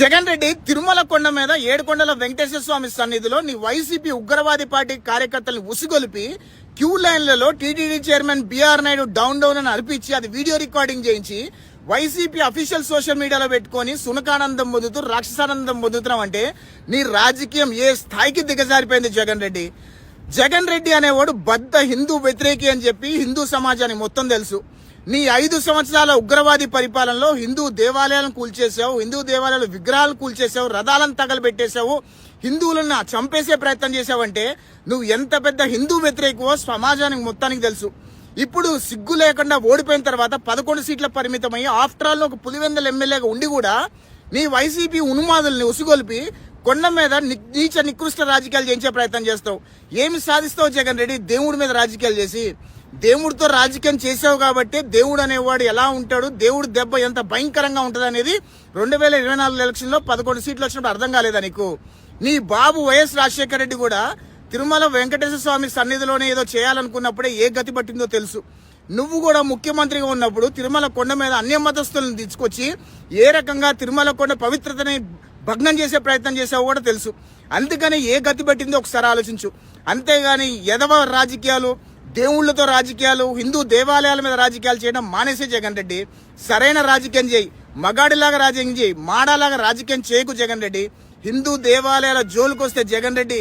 జగన్ రెడ్డి తిరుమల కొండ మీద ఏడుకొండల వెంకటేశ్వర స్వామి సన్నిధిలో నీ వైసీపీ ఉగ్రవాది పార్టీ కార్యకర్తలను ఉసిగొలిపి క్యూ లైన్లలో TTD chairman BR Naidu down down అని అనిపించి అది వీడియో రికార్డింగ్ చేయించి వైసీపీ అఫీషియల్ సోషల్ మీడియాలో పెట్టుకొని సునకానందం పొందుతూ రాక్షసానందం పొందుతున్నాం అంటే నీ రాజకీయం ఏ స్థాయికి దిగజారిపోయింది జగన్ రెడ్డి? జగన్ రెడ్డి అనేవాడు బద్ద హిందూ వ్యతిరేకి అని చెప్పి హిందూ సమాజానికి మొత్తం తెలుసు. నీ ఐదు సంవత్సరాల ఉగ్రవాది పరిపాలనలో హిందూ దేవాలయాలను కూల్చేసావు హిందూ దేవాలయాల విగ్రహాలను కూల్చేసావు రథాలను తగలబెట్టేశావు హిందువులను చంపేసే ప్రయత్నం చేసావంటే నువ్వు ఎంత పెద్ద హిందూ వ్యతిరేకవో సమాజానికి మొత్తానికి తెలుసు. ఇప్పుడు సిగ్గు లేకుండా ఓడిపోయిన తర్వాత పదకొండు సీట్ల పరిమితమై ఆఫ్టర్ ఆల్ ఒక పులివెందల ఎమ్మెల్యేగా ఉండి కూడా నీ వైసీపీ ఉన్మాదుల్ని ఉసుగొల్పి కొండ మీద ని- నీచ నికృష్ట రాజకీయాలు చేయించే ప్రయత్నం చేస్తావు. ఏమి సాధిస్తావు జగన్ రెడ్డి? దేవుడి మీద రాజకీయాలు చేసి దేవుడితో రాజకీయం చేసావు కాబట్టి దేవుడు అనేవాడు ఎలా ఉంటాడు? దేవుడు దెబ్బ ఎంత భయంకరంగా ఉంటుంది అనేది రెండు వేల ఇరవై నాలుగు ఎలక్షన్లో పదకొండు సీట్లు వచ్చినప్పుడు అర్థం కాలేదా నీకు? నీ బాబు వైఎస్ రాజశేఖర రెడ్డి కూడా తిరుమల వెంకటేశ్వర స్వామి సన్నిధిలోనే ఏదో చేయాలనుకున్నప్పుడే ఏ గతి పట్టిందో తెలుసు. నువ్వు కూడా ముఖ్యమంత్రిగా ఉన్నప్పుడు తిరుమల కొండ మీద అన్య మతస్థులను తీసుకొచ్చి ఏ రకంగా తిరుమల కొండ పవిత్రతని భగ్నం చేసే ప్రయత్నం చేసావు కూడా తెలుసు. అందుకని ఏ గతి పట్టిందో ఒకసారి ఆలోచించు. అంతేగాని ఎదవ రాజకీయాలు దేవుళ్ళతో రాజకీయాలు హిందూ దేవాలయాల మీద రాజకీయాలు చేయడం మానేసే జగన్ రెడ్డి. సరైన రాజకీయం చేయి. మగాడిలాగా రాజకీయం చేయి. మాడాలాగా రాజకీయం చేయకు జగన్ రెడ్డి. హిందూ దేవాలయాల జోలుకొస్తే వస్తే జగన్ రెడ్డి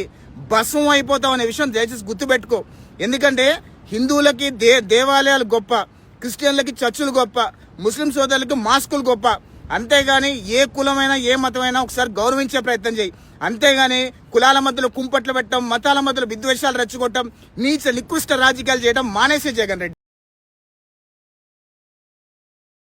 భస్మం అయిపోతాం అనే విషయం దయచేసి గుర్తుపెట్టుకో. ఎందుకంటే హిందువులకి దే దేవాలయాలు గొప్ప క్రిస్టియన్లకి చర్చులు గొప్ప ముస్లిం సోదరులకి మాస్కులు గొప్ప అంతేగాని ఏ కులమైనా ఏ మతమైనా ఒకసారి గౌరవించే ప్రయత్నం చేయి. అంతేగాని కులాల మధ్యలో కుంపట్లు పెట్టడం మతాల మధ్యలో విద్వేషాలు రెచ్చగొట్టడం నీచ నికృష్ట రాజకీయాలు చేయడం మానేసే జగన్ రెడ్డి.